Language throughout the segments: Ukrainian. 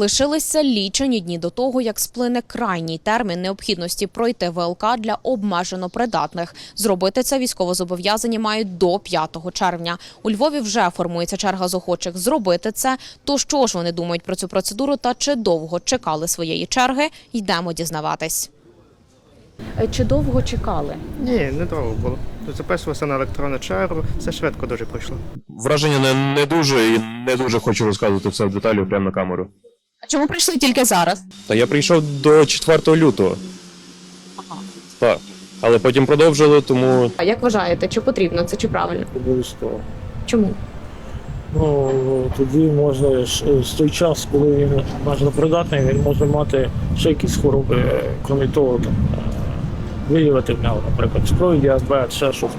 Лишилися лічені дні до того, як сплине крайній термін необхідності пройти ВЛК для обмежено придатних. Зробити це військовозобов'язані мають до 5 червня. У Львові вже формується черга з охочих зробити це. То що ж вони думають про цю процедуру та чи довго чекали своєї черги? Йдемо дізнаватись. Чи довго чекали? Ні, не довго було. Записувався на електронну чергу, все швидко дуже пройшло. Враження не, не дуже і не дуже хочу розказувати все в деталі прямо на камеру. А чому прийшли тільки зараз? Та я прийшов до 4 лютого. Так. Але потім продовжили, тому А як вважаєте, чи потрібно це, чи правильно? Обов'язково. Чому? Ну тоді можна ж- з той час, коли він придатний, він може мати ще якісь хвороби, крім того, там, е, виявити в нього, наприклад, цукровий діабет, ще щось.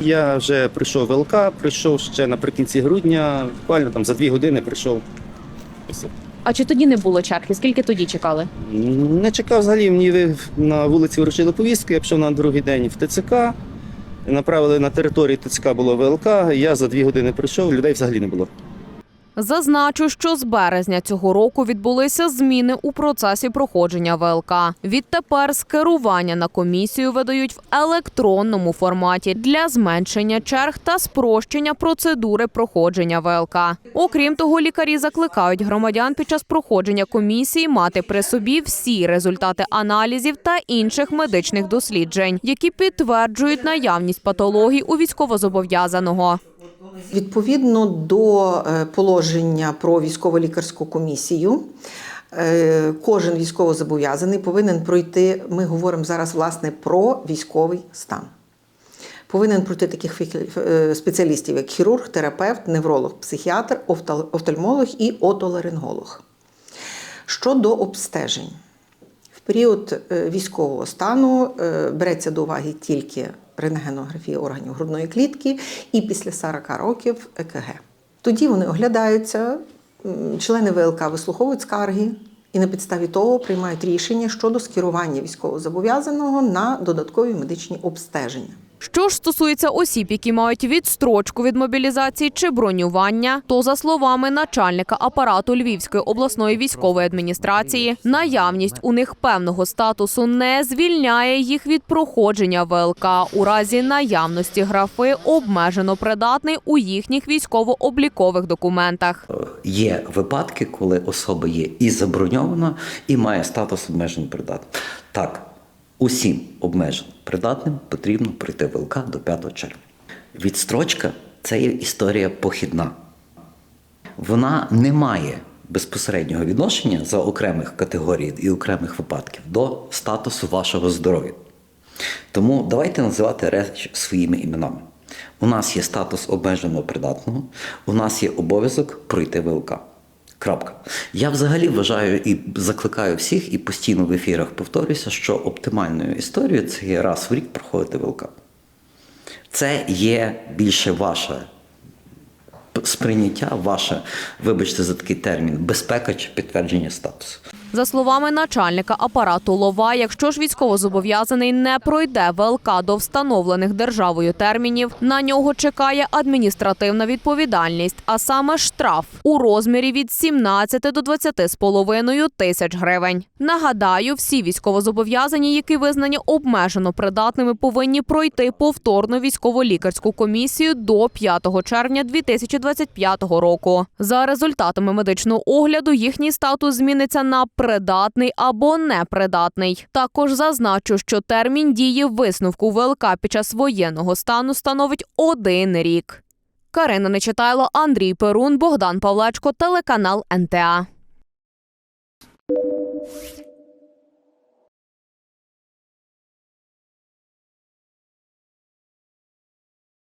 Я вже прийшов в ЛК, прийшов ще наприкінці грудня, буквально там за дві години прийшов. А чи тоді не було черги? Скільки тоді чекали? Не чекав взагалі, мені на вулиці вручили повістки, я пішов на другий день в ТЦК. Направили на території ТЦК було ВЛК. Я за дві години прийшов, людей взагалі не було. Зазначу, що з березня цього року відбулися зміни у процесі проходження ВЛК. Відтепер скерування на комісію видають в електронному форматі для зменшення черг та спрощення процедури проходження ВЛК. Окрім того, лікарі закликають громадян під час проходження комісії мати при собі всі результати аналізів та інших медичних досліджень, які підтверджують наявність патологій у військовозобов'язаного. Відповідно до е, положення про військово-лікарську комісію, е, кожен військовозобов'язаний повинен пройти. Ми говоримо зараз власне про військовий стан. Повинен пройти таких е, спеціалістів, як хірург, терапевт, невролог, психіатр, офтал- офтальмолог і отоларинголог. Щодо обстежень, в період військового стану береться до уваги тільки рентгенографія органів грудної клітки і після 40 років ЕКГ. Тоді вони оглядаються, члени ВЛК вислуховують скарги і на підставі того приймають рішення щодо скерування військовозобов'язаного на додаткові медичні обстеження. Що ж стосується осіб, які мають відстрочку від мобілізації чи бронювання, то за словами начальника апарату Львівської обласної військової адміністрації, наявність у них певного статусу не звільняє їх від проходження ВЛК у разі наявності графи обмежено придатний у їхніх військово-облікових документах. Є випадки, коли особа є і заброньована, і має статус обмежено придатним. Так, усім обмежено придатним потрібно прийти в до 5 червня. Відстрочка це є історія похідна. Вона не має безпосереднього відношення за окремих категорій і окремих випадків до статусу вашого здоров'я. Тому давайте називати речі своїми іменами. У нас є статус обмежено придатного, у нас є обов'язок пройти ВЛК. Крапка. Я взагалі вважаю і закликаю всіх, і постійно в ефірах повторююся, що оптимальною історією це є раз в рік проходити ВЛК. Це є більше ваше сприйняття, ваше, вибачте за такий термін, безпека чи підтвердження статусу. За словами начальника апарату Лова, якщо ж військовозобов'язаний не пройде ВЛК до встановлених державою термінів, на нього чекає адміністративна відповідальність, а саме штраф у розмірі від 17 до 20 з половиною тисяч гривень. Нагадаю, всі військовозобов'язані, які визнані обмежено придатними, повинні пройти повторну військово-лікарську комісію до 5 червня 2025 року. За результатами медичного огляду їхній статус зміниться на придатний або непридатний. Також зазначу, що термін дії висновку ВЛК під час воєнного стану становить один рік. Карина Нечитайло, Андрій Перун, Богдан Павлечко, телеканал НТА.